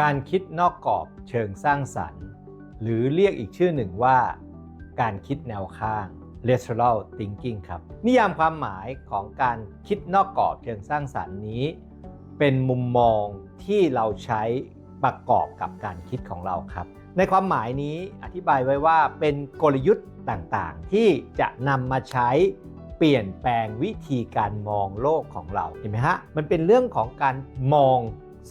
การคิดนอกกรอบเชิงสร้างสรรค์ หรือเรียกอีกชื่อหนึ่งว่า การคิดแนวข้าง lateral thinking ครับ นิยามความหมายของการคิดนอกกรอบเชิงสร้างสรรค์นี้ เป็นมุมมองที่เราใช้ประกอบกับการคิดของเราครับ ในความหมายนี้อธิบายไว้ว่าเป็นกลยุทธ์ต่างๆ ที่จะนำมาใช้เปลี่ยนแปลงวิธีการมองโลกของเราเห็นไหมฮะมันเป็นเรื่องของการมอง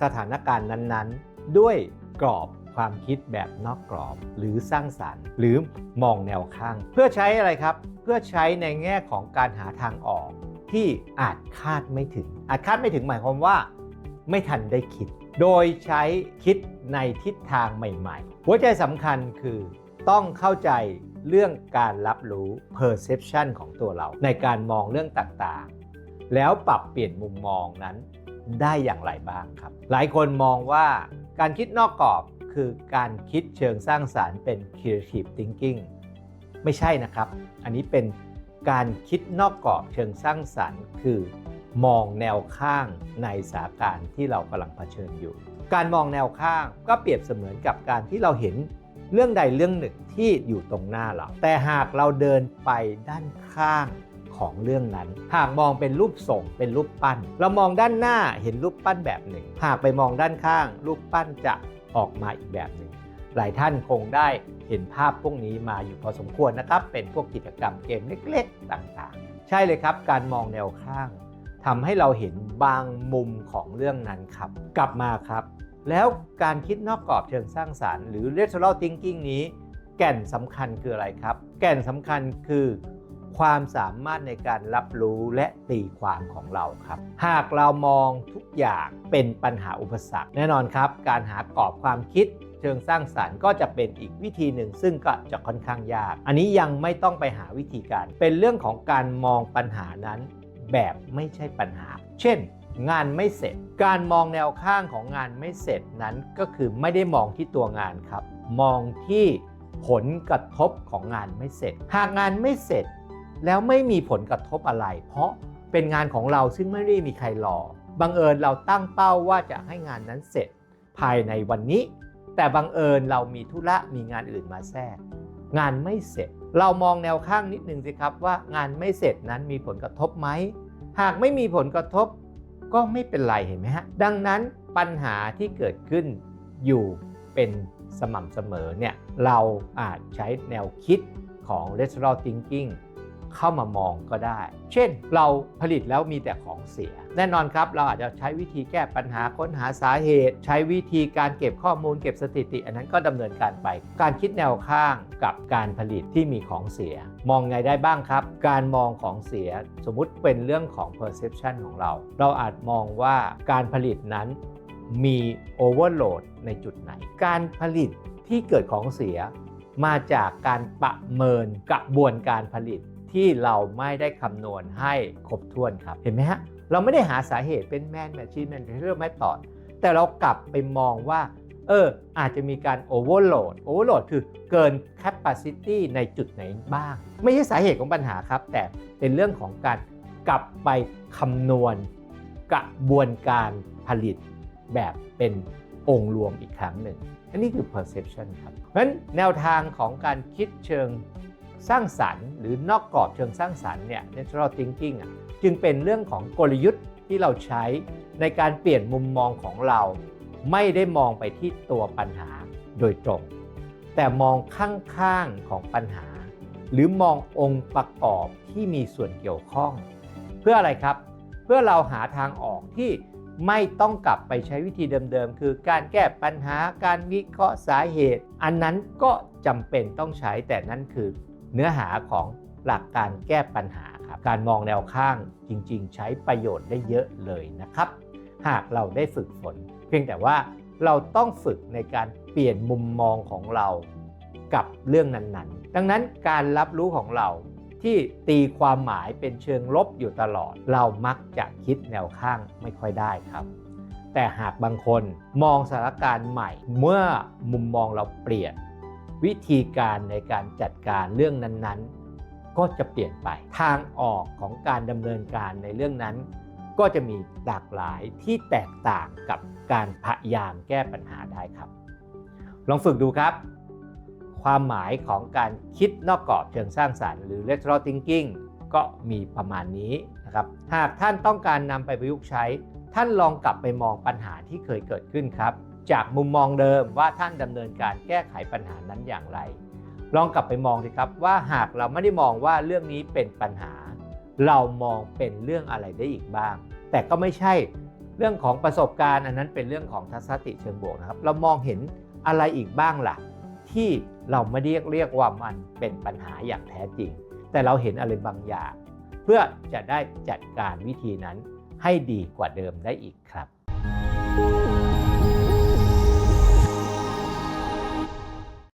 สถานการณ์นั้นๆ ด้วยกรอบความคิดแบบนอกกรอบหรือสร้างสารรค์ หรือมองแนวข้าง เพื่อใช้อะไรครับ เพื่อใช้ในแง่ของการหาทางออกที่อาจคาดไม่ถึง อาจคาดไม่ถึงหมายความว่า ไม่ทันได้คิด โดยใช้คิดในทิศทางใหม่ๆ หัวใจสำคัญคือต้องเข้าใจเรื่องการรับรู้ perception ของตัวเรา ในการมองเรื่องต่างๆ แล้วปรับเปลี่ยนมุมมองนั้น ได้อย่างไรบ้างครับ หลายคนมองว่าการคิดนอกกรอบคือการคิดเชิงสร้างสารรค์เป็น creative thinking ไม่ใช่นะครับ อันนี้เป็นการคิดนอกกรอบเชิงสร้างสรรค์ คือมองแนวข้างในสถานการณ์ที่เรากำลังเผชิญอยู่ การมองแนวข้างก็เปรียบเสมือนกับการที่เราเห็นเรื่องใดเรื่องหนึ่งที่อยู่ตรงหน้าเรา แต่หากเราเดินไปด้านข้าง ของเรื่องนั้น หากมองเป็นรูปทรงเป็นรูปปั้น เรามองด้านหน้าเห็นรูปปั้นแบบหนึ่ง หากไปมองด้านข้าง รูปปั้นจะออกมาอีกแบบหนึ่ง หลายท่านคงได้เห็นภาพพวกนี้มาอยู่พอสมควรนะครับ เป็นพวกกิจกรรมเกมเล็กๆ ต่างๆ ใช่เลยครับ การมองแนวข้างทำให้เราเห็นบางมุมของเรื่องนั้นครับ กลับมาครับ แล้วการคิดนอกกรอบเชิงสร้างสารรค์หรือ lateral thinking นี้ แก่นสำคัญคืออะไรครับ แก่นสำคัญคือ ความสามารถในการรับรู้และตีความของเราครับ หากเรามองทุกอย่างเป็นปัญหาอุปสรรค แน่นอนครับ การหากรอบความคิดเชิงสร้างสารรค์ก็จะเป็นอีกวิธีหนึ่ง ซึ่งก็จะค่อนข้างยาก อันนี้ยังไม่ต้องไปหาวิธีการ เป็นเรื่องของการมองปัญหานั้น แบบไม่ใช่ปัญหา เช่น งานไม่เสร็จ การมองแนวข้างของงานไม่เสร็จนั้นก็คือไม่ได้มองที่ตัวงานครับ มองที่ผลกระทบของงานไม่เสร็จ หากงานไม่เสร็จ แล้วไม่มีผลกระทบอะไร เพราะเป็นงานของเราซึ่งไม่ได้มีใครรอบังเอิญเราตั้งเป้าว่าจะให้งานนั้นเสร็จภายในวันนี้ แต่บังเอิญเรามีธุระมีงานอื่นมาแทรก งานไม่เสร็จ เรามองแนวข้างนิดนึงสิครับว่างานไม่เสร็จนั้นมีผลกระทบไหมหากไม่มีผลกระทบก็ไม่เป็นไรเห็นไหมฮะดังนั้นปัญหาที่เกิดขึ้นอยู่เป็นสม่ำเสมอเนี่ยเราอาจใช้แนวคิดของ lateral thinking เข้ามามองก็ได้ เช่น เราผลิตแล้วมีแต่ของเสีย แน่นอนครับ เราอาจจะใช้วิธีแก้ปัญหาค้นหาสาเหตุ ใช้วิธีการเก็บข้อมูลเก็บสถิติ อันนั้นก็ดำเนินการไป การคิดแนวข้างกับการผลิตที่มีของเสีย มองไงได้บ้างครับ การมองของเสียสมมุติเป็นเรื่องของ perception ของเรา เราอาจมองว่าการผลิตนั้นมี overload ในจุดไหน การผลิตที่เกิดของเสียมาจากการประเมินกระบวนการผลิต ที่เราไม่ได้คำนวณให้ครบถ้วนครับ เห็นไหมฮะ เราไม่ได้หาสาเหตุเป็นแมนแมชชีนแมนเรื่องไม่ตอด แต่เรากลับไปมองว่า เออ อาจจะมีการโอเวอร์โหลด โอเวอร์โหลดคือเกินแคปซิตี้ในจุดไหนบ้าง ไม่ใช่สาเหตุของปัญหาครับ แต่เป็นเรื่องของการกลับไปคำนวณกระบวนการผลิตแบบเป็นองค์รวมอีกครั้งหนึ่งอันนี้คือ perception ครับ เพราะฉะนั้นแนวทางของการคิดเชิง สร้างสรรค์หรือนอกกรอบเชิงสร้างสรรค์เนี่ย natural thinking อะจึงเป็นเรื่องของกลยุทธ์ที่เราใช้ในการเปลี่ยนมุมมองของเรา ไม่ได้มองไปที่ตัวปัญหาโดยตรง แต่มองข้างๆของปัญหา หรือมององค์ประกอบที่มีส่วนเกี่ยวข้อง เพื่ออะไรครับ เพื่อเราหาทางออกที่ไม่ต้องกลับไปใช้วิธีเดิมๆ คือการแก้ปัญหาการวิเคราะห์สาเหตุ อันนั้นก็จำเป็นต้องใช้แต่นั่นคือ เนื้อหาของหลักการแก้ปัญหาครับการมองแนวข้างจริง ๆ ใช้ประโยชน์ได้เยอะเลยนะครับ หากเราได้ฝึกฝน เพียงแต่ว่าเราต้องฝึกในการเปลี่ยนมุมมองของเรากับเรื่องนั้นๆ ดังนั้นการรับรู้ของเราที่ตีความหมายเป็นเชิงลบอยู่ตลอด เรามักจะคิดแนวข้างไม่ค่อยได้ครับ แต่หากบางคนมองสถานการณ์ใหม่ เมื่อมุมมองเราเปลี่ยน วิธีการในการจัดการเรื่องนั้นๆ ก็จะเปลี่ยนไป ทางออกของการดำเนินการในเรื่องนั้น ก็จะมีหลากหลายที่แตกต่างกับการพยายามแก้ปัญหาได้ครับ ลองฝึกดูครับ ความหมายของการคิดนอกกรอบเชิงสร้างสรรค์หรือ lateral thinking ก็มีประมาณนี้นะครับ หากท่านต้องการนำไปประยุกต์ใช้ ท่านลองกลับไปมองปัญหาที่เคยเกิดขึ้นครับ จากมุมมองเดิมว่าท่านดำเนินการแก้ไขปัญหานั้นอย่างไร ลองกลับไปมองสิครับว่าหากเราไม่ได้มองว่าเรื่องนี้เป็นปัญหา เรามองเป็นเรื่องอะไรได้อีกบ้าง แต่ก็ไม่ใช่เรื่องของประสบการณ์อันนั้นเป็นเรื่องของทัศนคติเชิงบวกนะครับ เรามองเห็นอะไรอีกบ้างล่ะ ที่เราไม่ได้เรียกว่ามันเป็นปัญหาอย่างแท้จริง แต่เราเห็นอะไรบางอย่าง เพื่อจะได้จัดการวิธีนั้นให้ดีกว่าเดิมได้อีกครับ